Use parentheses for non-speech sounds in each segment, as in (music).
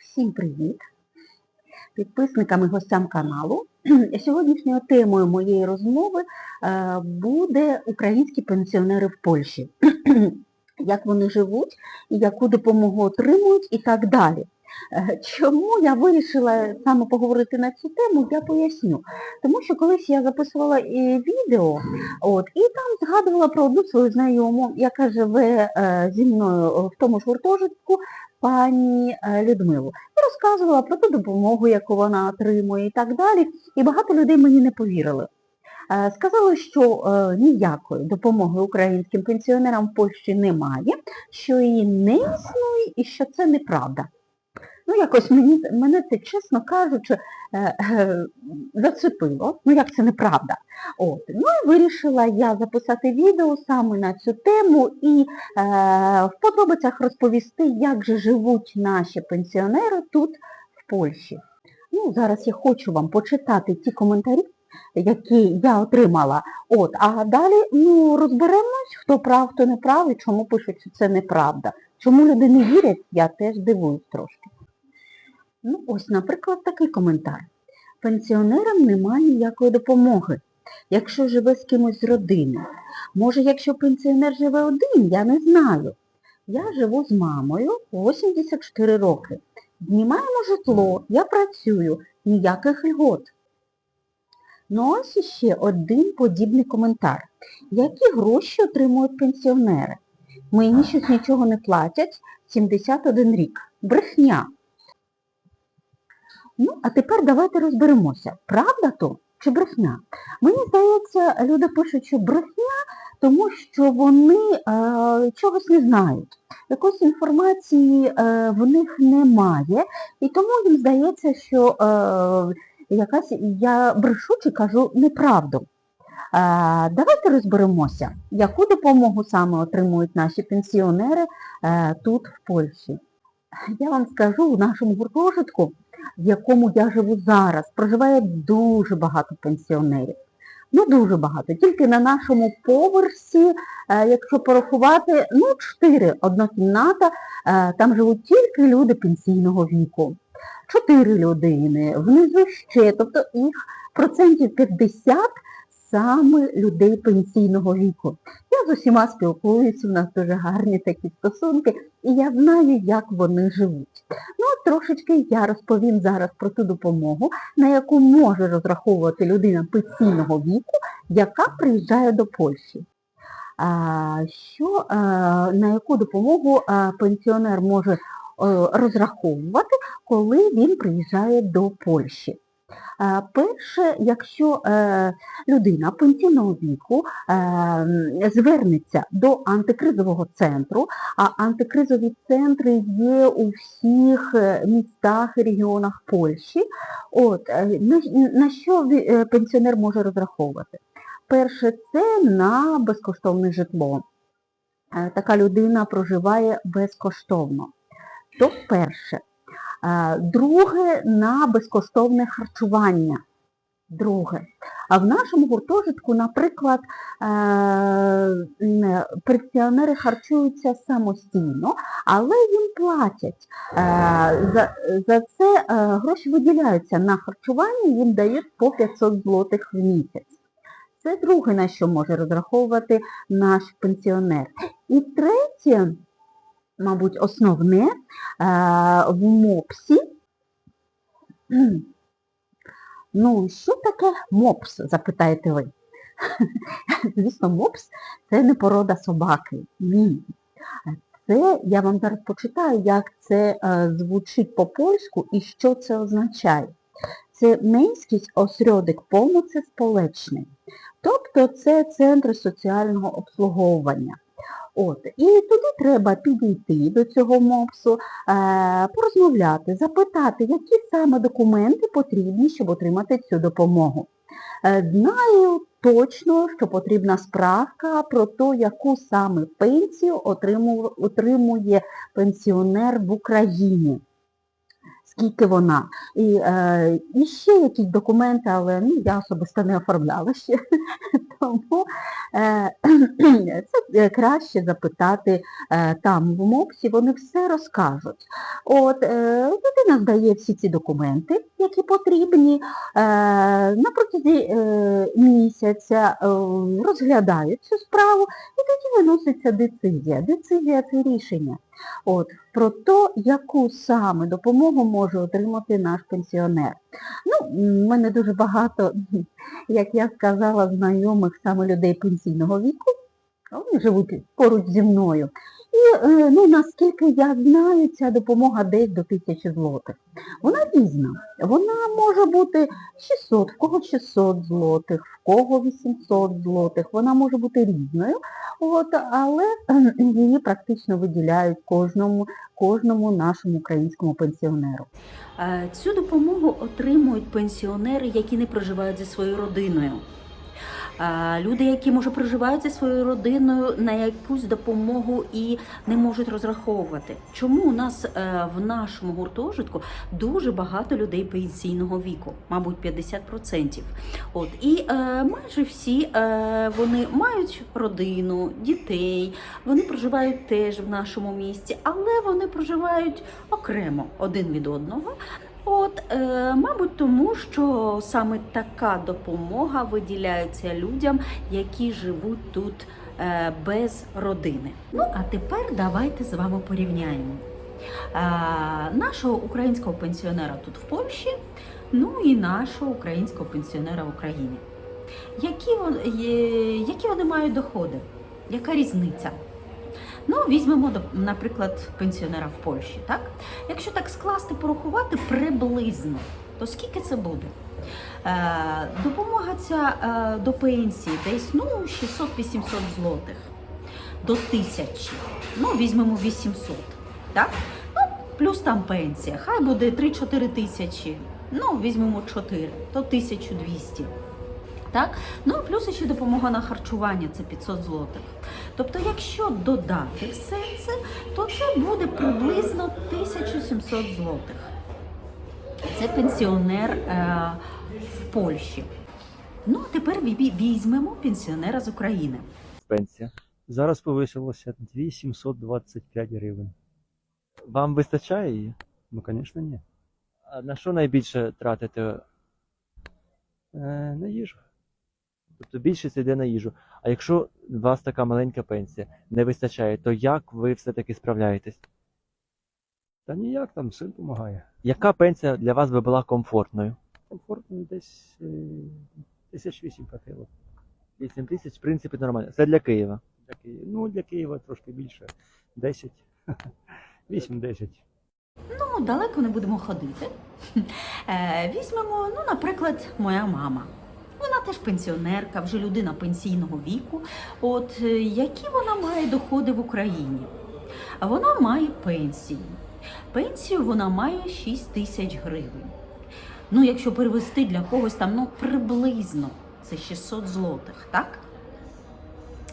Всім привіт! Підписникам і гостям каналу. (clears throat) Сьогоднішньою темою моєї розмови е, буде українські пенсіонери в Польщі. (clears throat) Як вони живуть, яку допомогу отримують і так далі. Е, Чому я вирішила саме поговорити на цю тему, я поясню. Тому що колись я записувала і відео, от, і там згадувала про одну свою знайому, яка живе е, зі мною в тому ж гуртожитку, пані е, Людмилу. І розказувала про ту допомогу, яку вона отримує і так далі. І багато людей мені не повірили. Е, Сказали, що е, ніякої допомоги українським пенсіонерам в Польщі немає, що її не існує і що це неправда. Ну, якось мені, мене це, чесно кажучи, е, е, зацепило. Ну, як це неправда. От. Ну і вирішила я записати відео саме на цю тему і е, в подробицях розповісти, як же живуть наші пенсіонери тут, в Польщі. Ну, зараз я хочу вам почитати ті коментарі, які я отримала. От, а далі ну, розберемось, хто прав, хто не прав, і чому пишуть, що це неправда. Чому люди не вірять, я теж дивуюсь трошки. Ну, ось, наприклад, такий коментар. Пенсіонерам немає ніякої допомоги, якщо живе з кимось з родини. Може, якщо пенсіонер живе один, я не знаю. Я живу з мамою 84 роки. Знімаємо житло, я працюю, ніяких льгот. Ну ось іще один подібний коментар. Які гроші отримують пенсіонери? Мені щось нічого не платять 71 рік. Брехня. Ну, а тепер давайте розберемося, правда то чи брехня? Мені здається, люди пишуть, що брехня, тому що вони е, чогось не знають. Якоїсь інформації е, в них немає, і тому їм здається, що е, якась я брешу чи кажу неправду. Е, давайте розберемося, яку допомогу саме отримують наші пенсіонери е, тут, в Польщі. Я вам скажу, у нашому гуртожитку в якому я живу зараз, проживає дуже багато пенсіонерів. Ну, дуже багато. Тільки на нашому поверсі, е, якщо порахувати, ну, чотири одна кімната, е, там живуть тільки люди пенсійного віку. Чотири людини, внизу ще, тобто їх процентів 50 саме людей пенсійного віку. Я з усіма спілкуюся, у нас дуже гарні такі стосунки, і я знаю, як вони живуть. Ну, трошечки я розповім зараз про ту допомогу, на яку може розраховувати людина пенсійного віку, яка приїжджає до Польщі. Що, на яку допомогу пенсіонер може а, розраховувати, коли він приїжджає до Польщі? А, Перше, якщо е, людина пенсійного віку е, звернеться до антикризового центру, а антикризові центри є у всіх е, містах і регіонах Польщі, от, е, на, що е, пенсіонер може розраховувати? Перше, це на безкоштовне житло. Е, Така людина проживає безкоштовно. То перше. Е, Друге на безкоштовне харчування. Друге. А в нашому гуртожитку, наприклад, е, пенсіонери харчуються самостійно, але їм платять. Е, За, за це гроші виділяються на харчування, їм дають по 500 злотих в місяць. Це друге, на що може розраховувати наш пенсіонер. І третє, мабуть, основне, е, в МОПСі. Ну, що таке мопс, запитаєте ви? Звісно, мопс це не порода собаки. Ні. Це, я вам зараз почитаю, як це е, звучить по-польську і що це означає. Це мейський осередок помощи сполечний. Тобто це центри соціального обслуговування. От, і туди треба підійти до цього МОПСу, е, порозмовляти, запитати, які саме документи потрібні, щоб отримати цю допомогу. Е, знаю точно, що потрібна справка про те, яку саме пенсію отриму- отримує пенсіонер в Україні. скільки вона. І, е, і ще якісь документи, але ну, я особисто не оформляла ще. (laughs) Тому (clears throat) це е, краще запитати е, там в МОПСі, вони все розкажуть. От, е, людина здає всі ці документи, які потрібні, е, на протязі е, місяця е, розглядають цю справу і тоді виноситься децизія. Децизія це рішення. От, про те, яку саме допомогу може отримати наш пенсіонер. Ну, в мене дуже багато, (laughs) як я сказала, знайомих саме людей пенсійного віку. Вони живуть поруч зі мною. І е, ну, наскільки я знаю, ця допомога десь до тисячі злотих. Вона різна. Вона може бути 600, в кого 600 злотих, в кого 800 злотих. Вона може бути різною, от, але е, її практично виділяють кожному, кожному нашому українському пенсіонеру. Е, Цю допомогу отримують пенсіонери, які не проживають зі своєю родиною. Люди, які може проживають зі своєю родиною, на якусь допомогу і не можуть розраховувати. Чому у нас е, в нашому гуртожитку дуже багато людей пенсійного віку, мабуть, 50%. От і е, майже всі е, вони мають родину, дітей, вони проживають теж в нашому місті, але вони проживають окремо один від одного. От, е, мабуть, тому що саме така допомога виділяється людям, які живуть тут е, без родини. Ну а тепер давайте з вами порівняємо е, нашого українського пенсіонера тут в Польщі, ну і нашого українського пенсіонера в Україні. Які, є- які вони мають доходи? Яка різниця? Ну, візьмемо, наприклад, пенсіонера в Польщі, так? Якщо так скласти, порахувати приблизно, то скільки це буде? Е, допомога ця е, до пенсії десь ну, 600-800 злотих до тисячі. Ну, візьмемо 800. Так? Ну, плюс там пенсія. Хай буде 3-4 тисячі. Ну, візьмемо 4, то 1200. Так? Ну, і плюс ще допомога на харчування це 500 злотих. Тобто, якщо додати все це, то це буде приблизно 1700 злотих. Це пенсіонер е, в Польщі. Ну, а тепер візьмемо пенсіонера з України. пенсія. Зараз повисилося 2725 гривень. Вам вистачає її? Ну, звісно, ні. А на що найбільше тратите? Е, на їжу. Тобто більшість йде на їжу. А якщо у вас така маленька пенсія не вистачає, то як ви все-таки справляєтесь? Та ніяк там син допомагає. Яка пенсія для вас би була комфортною? Комфортною десь е, тисяч вісім хватило. 8 тисяч, в принципі, нормально. Це для Києва. Для Києва. Ну, для Києва трошки більше. 10. 8-10. (laughs) Ну, далеко не будемо ходити. (laughs) Е, візьмемо, ну, наприклад, моя мама. Вона теж пенсіонерка, вже людина пенсійного віку. От е, які вона має доходи в Україні? Вона має пенсію. Пенсію вона має 6 тисяч гривень. Ну, якщо перевести для когось там, ну, приблизно це 600 злотих, так?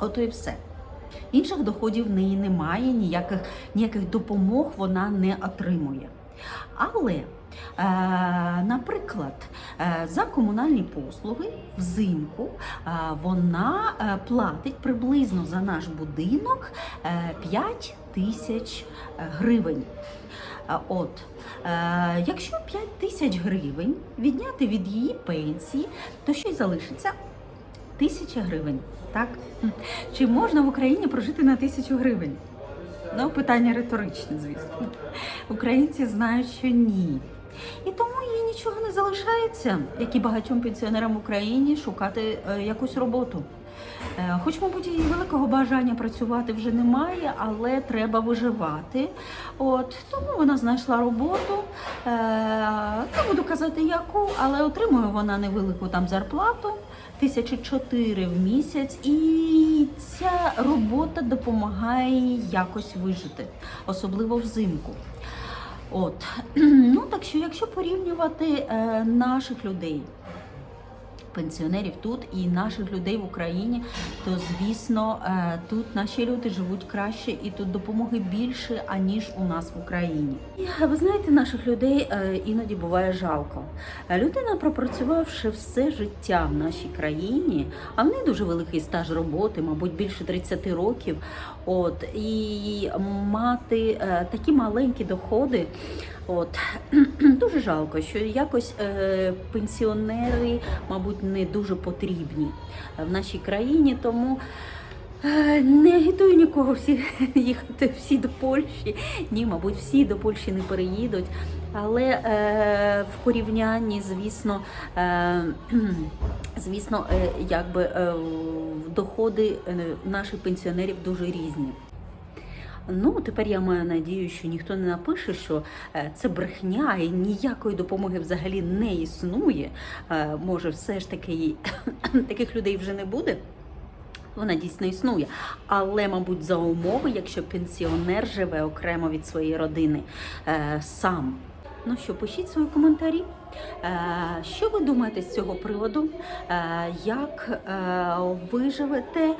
Ото і все. Інших доходів в неї немає, ніяких, ніяких допомог вона не отримує. Але, наприклад, е, за комунальні послуги взимку е, вона е, платить приблизно за наш будинок е, 5 тисяч гривень. Е, От, е, якщо 5 тисяч гривень відняти від її пенсії, то що й залишиться? Тисяча гривень. Так? Чи можна в Україні прожити на тисячу гривень? Ну, питання риторичне, звісно. Українці знають, що ні. І тому їй нічого не залишається, як і багатьом пенсіонерам в Україні, шукати е, якусь роботу. Е, Хоч, мабуть, і великого бажання працювати вже немає, але треба виживати. От тому вона знайшла роботу. Е, не буду казати яку, але отримує вона невелику там зарплату. Тисячі чотири в місяць, і ця робота допомагає якось вижити, особливо взимку. От. (clears throat) Ну так що, якщо порівнювати е, наших людей пенсіонерів тут і наших людей в Україні, то звісно е, тут наші люди живуть краще і тут допомоги більше аніж у нас в Україні. І, ви знаєте, наших людей е, іноді буває жалко. Е, Людина, пропрацювавши все життя в нашій країні, а в неї дуже великий стаж роботи, мабуть, більше 30 років. От і мати е, такі маленькі доходи. От (clears throat) дуже жалко, що якось е, пенсіонери, мабуть, не дуже потрібні в нашій країні, тому. е, Не агітую нікого всі (laughs) їхати всі до Польщі. Ні, мабуть, всі до Польщі не переїдуть. Але е, в порівнянні, звісно, е, (clears throat) звісно, е, якби е, доходи е, наших пенсіонерів дуже різні. Ну, тепер я маю надію, що ніхто не напише, що е, це брехня і ніякої допомоги взагалі не існує. Е, Може, все ж таки (coughs) таких людей вже не буде. Вона дійсно існує, але, мабуть, за умови, якщо пенсіонер живе окремо від своєї родини е, сам. Ну що, пишіть свої коментарі. Е, Що ви думаєте з цього приводу? Е, Як е, ви живете?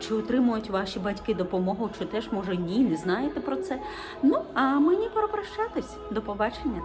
Чи отримують ваші батьки допомогу, чи теж може ні, не знаєте про це? Ну а мені пора прощатись. До побачення.